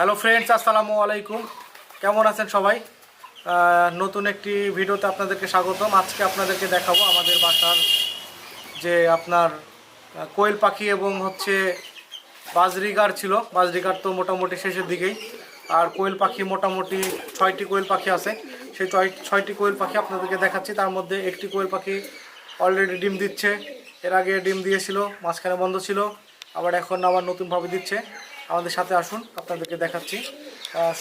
Hello friends আসসালামু আলাইকুম। কেমন আছেন সবাই? নতুন একটি ভিডিওতে আপনাদেরকে স্বাগতম। আজকে আপনাদেরকে দেখাবো আমাদের বাসার যে আপনার কোয়েল পাখি এবং হচ্ছে বাজরিগার ছিল। বাজরিগার তো মোটামুটি শেষের দিকেই। আর কোয়েল পাখি মোটামুটি ছয়টি কোয়েল পাখি আছে। সেই ছয় ছয়টি কোয়েল পাখি আপনাদেরকে দেখাচ্ছি। তার মধ্যে একটি কোয়েল পাখি অলরেডি ডিম দিচ্ছে। এর আগে ডিম দিয়েছিল, মাঝখানে বন্ধ ছিল। আবার এখন আবার নতুনভাবে দিচ্ছে। আমাদের সাথে আসুন, আপনাদেরকে দেখাচ্ছি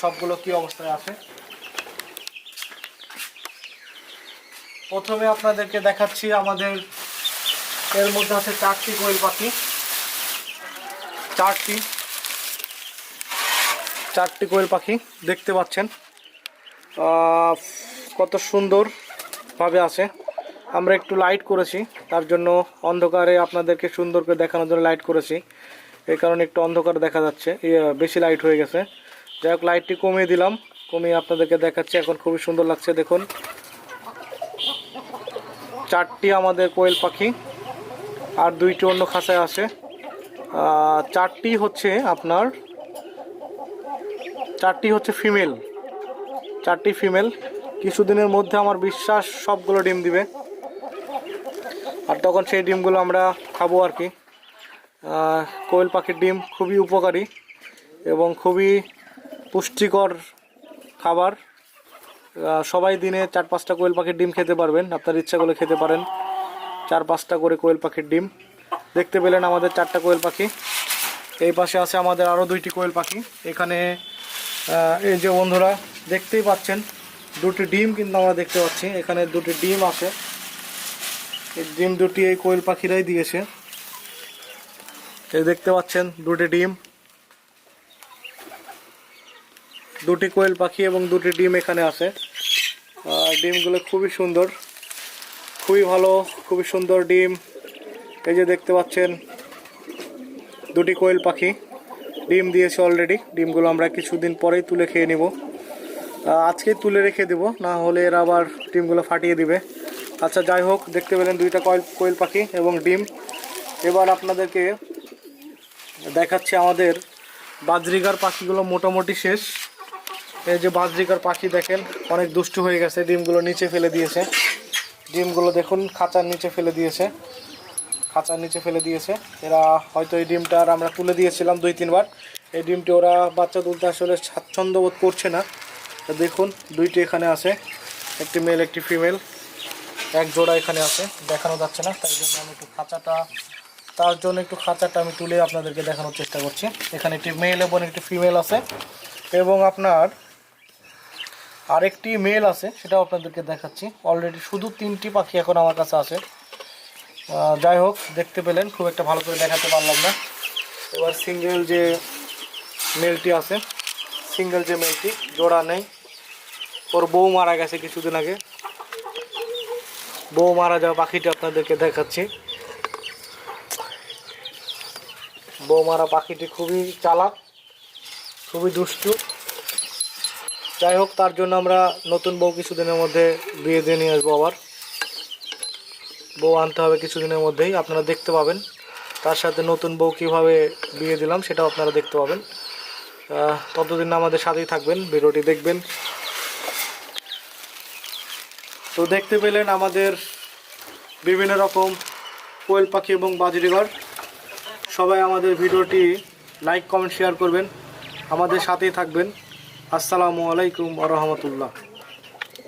সবগুলো কি অবস্থায় আছে। প্রথমে আপনাদেরকে দেখাচ্ছি আমাদের, এর মধ্যে আছে চারটি কোয়েল পাখি। চারটি চারটি কোয়েল পাখি দেখতে পাচ্ছেন। কত সুন্দরভাবে আছে। আমরা একটু লাইট করেছি, তার জন্য অন্ধকারে আপনাদেরকে সুন্দর করে দেখানোর জন্য লাইট করেছি। এই কারণে একটু অন্ধকার দেখা যাচ্ছে। বেশি লাইট হয়ে গেছে। যাই হোক লাইটটি কমিয়ে দিলাম। কমিয়ে আপনাদেরকে দেখাচ্ছি। এখন খুবই সুন্দর লাগছে, দেখুন। চারটি আমাদের কোয়েল পাখি আর দুইটি অন্য খাঁচায় আছে। চারটি হচ্ছে আপনার, চারটি হচ্ছে ফিমেল চারটি ফিমেল কিছুদিনের মধ্যে আমার বিশ্বাস সবগুলো ডিম দিবে। আর তখন সেই ডিমগুলো আমরা খাব আর কি। কোয়েল পাখির ডিম খুবই উপকারী এবং খুবই পুষ্টিকর খাবার। সবাই দিনে চার পাঁচটা কোয়েল পাখির ডিম খেতে পারবেন। আপনার ইচ্ছা করলে খেতে পারেন। চার পাঁচটা করে কোয়েল পাখির ডিম। দেখতে পেলেন আমাদের চারটা কোয়েল পাখি। এই পাশে আছে আমাদের আরও দুইটি কোয়েল পাখি। এখানে এই যে বন্ধুরা, দেখতেই পাচ্ছেন, দুটি ডিম কিন্তু আমরা দেখতে পাচ্ছি। এখানে দুটি ডিম আছে। এই ডিম দুটি এই কোয়েল পাখিরাই দিয়েছে। এই দেখতে পাচ্ছেন দুটি ডিম। দুটি কোয়েল পাখি এবং দুটি ডিম এখানে আছে। ডিমগুলো খুবই সুন্দর। খুবই ভালো, খুবই সুন্দর ডিম। এই যে দেখতে পাচ্ছেন দুটি কোয়েল পাখি। ডিম দিয়েছে অলরেডি ডিমগুলো আমরা কিছুদিন পরেই তুলে খেয়ে নেব। আজকে তুলে রেখে দেব, না হলে এরা আবার ডিমগুলো ফাটিয়ে দিবে। আচ্ছা যাই হোক, দেখতে পেলেন দুইটা কয়েল, কোয়েল পাখি এবং ডিম। এবার আপনাদেরকে দেখাচ্ছে আমাদের বাজরিকার পাখিগুলো মোটামুটি শেষ। এই যে বাজরিকার পাখি দেখেন, অনেক দুষ্টু হয়ে গেছে, ডিমগুলো নিচে ফেলে দিয়েছে। ডিমগুলো দেখুন, খাঁচার নিচে ফেলে দিয়েছে। খাঁচার নিচে ফেলে দিয়েছে। এরা হয়তো এই ডিমটা আর আমরা তুলে দিয়েছিলাম দুই, তিনবার। এই ডিমটি ওরা বাচ্চা তুলতে আসলে স্বাচ্ছন্দ্য বোধ করছে না। দেখুন, দুইটি এখানে আছে, একটি মেল একটি ফিমেল এক জোড়া এখানে আছে, দেখানো যাচ্ছে না, তাই জন্য আমি একটু খাঁচাটা তার জন্য একটু খাঁচাটা আমি তুলে আপনাদেরকে দেখানোর চেষ্টা করছি। এখানে একটি মেল এবং একটি ফিমেল আছে। এবং আপনার আরেকটি মেল আছে, সেটাও আপনাদেরকে দেখাচ্ছি। অলরেডি শুধু তিনটি পাখি এখন আমার কাছে আছে। যাই হোক, দেখতে পেলেন, খুব একটা ভালো করে দেখাতে পারলাম না। এবার সিঙ্গেল যে মেলটি আছে সিঙ্গেল যে মেলটি জোড়া নেই। ওর বউ মারা গেছে কিছুদিন আগে। বউ মারা যাওয়া পাখিটি আপনাদেরকে দেখাচ্ছি। বউ মারা পাখিটি খুবই চালাক, খুবই দুষ্টু। যাই হোক, তার জন্য আমরা নতুন বউ কিছুদিনের মধ্যে বিয়ে দিয়ে নিয়ে আসব আবার। বউ আনতে হবে কিছুদিনের মধ্যেই, আপনারা দেখতে পাবেন। তার সাথে নতুন বউ কীভাবে বিয়ে দিলাম সেটাও আপনারা দেখতে পাবেন। ততদিন আমাদের সাথেই থাকবেন, ভিডিওটি দেখবেন। তো দেখতে পেলেন আমাদের বিভিন্ন রকম কোয়েল পাখি এবং বাজরিঘর সবাই আমাদের ভিডিওটি লাইক কমেন্ট শেয়ার করবেন। আমাদের সাথেই থাকবেন। আসসালামু আলাইকুম আ রহমতুল্লাহ।